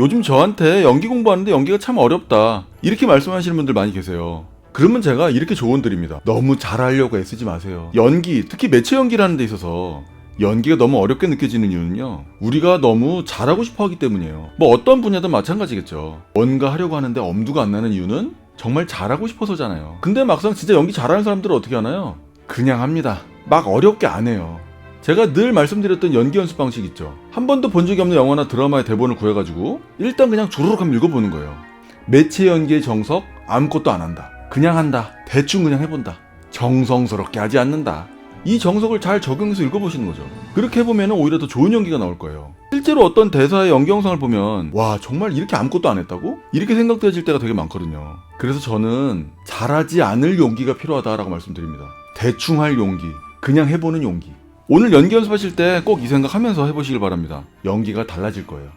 요즘 저한테 연기 공부하는데 연기가 참 어렵다. 이렇게 말씀하시는 분들 많이 계세요. 그러면 제가 이렇게 조언 드립니다. 너무 잘하려고 애쓰지 마세요. 연기, 특히 매체 연기라는 데 있어서 연기가 너무 어렵게 느껴지는 이유는요. 우리가 너무 잘하고 싶어 하기 때문이에요. 뭐 어떤 분야든 마찬가지겠죠. 뭔가 하려고 하는데 엄두가 안 나는 이유는 정말 잘하고 싶어서잖아요. 근데 막상 진짜 연기 잘하는 사람들은 어떻게 하나요? 그냥 합니다. 막 어렵게 안 해요. 제가 늘 말씀드렸던 연기 연습 방식 있죠. 한 번도 본 적이 없는 영화나 드라마의 대본을 구해가지고 일단 그냥 주르륵 한번 읽어보는 거예요. 매체 연기의 정석 아무것도 안 한다. 그냥 한다. 대충 그냥 해본다. 정성스럽게 하지 않는다. 이 정석을 잘 적용해서 읽어보시는 거죠. 그렇게 해보면 오히려 더 좋은 연기가 나올 거예요. 실제로 어떤 대사의 연기 영상을 보면 와 정말 이렇게 아무것도 안 했다고? 이렇게 생각되어질 때가 되게 많거든요. 그래서 저는 잘하지 않을 용기가 필요하다라고 말씀드립니다. 대충 할 용기, 그냥 해보는 용기. 오늘 연기 연습하실 때 꼭 이 생각하면서 해보시길 바랍니다. 연기가 달라질 거예요.